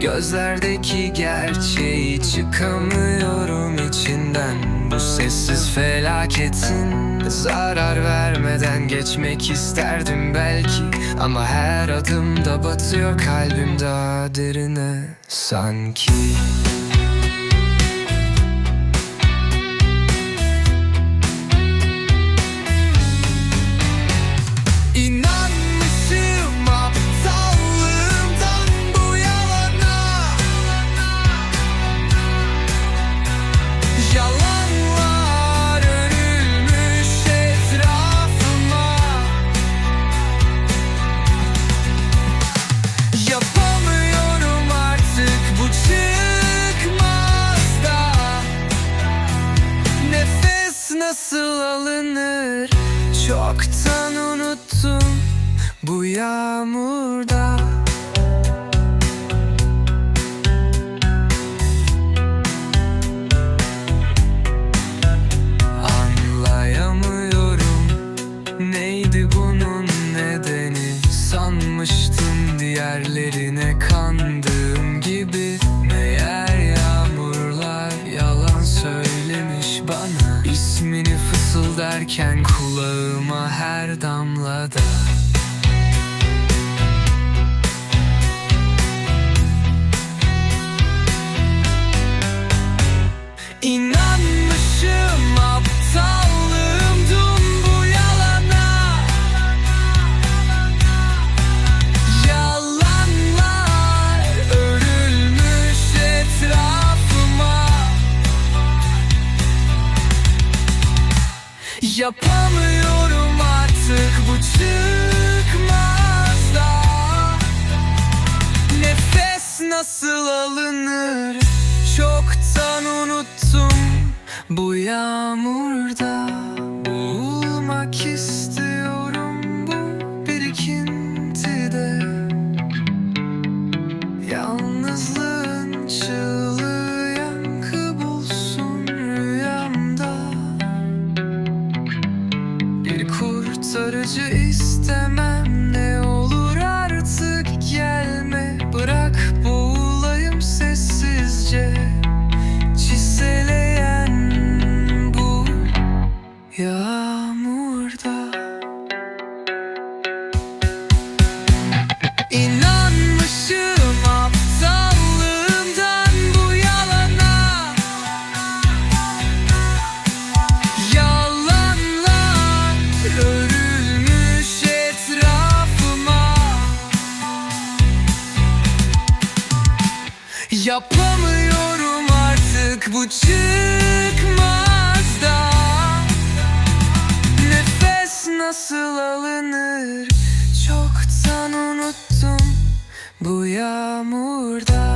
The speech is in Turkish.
Sözlerdeki gerçeği çıkamıyorum içinden. Bu sessiz felaketin zarar vermeden geçmek isterdim belki. Ama her adımda batıyor kalbim daha derine sanki nasıl alınır? Çoktan unuttum bu yağmurda fısıldarken kulağıma her damlada Yapamıyorum artık bu çıkmaz da. Nefes nasıl alınır? Çoktan unuttum bu yağmurda kurtarıcı istemem ne Yapamıyorum artık bu çıkmaz da Nefes nasıl alınır? Çoktan unuttum bu yağmurda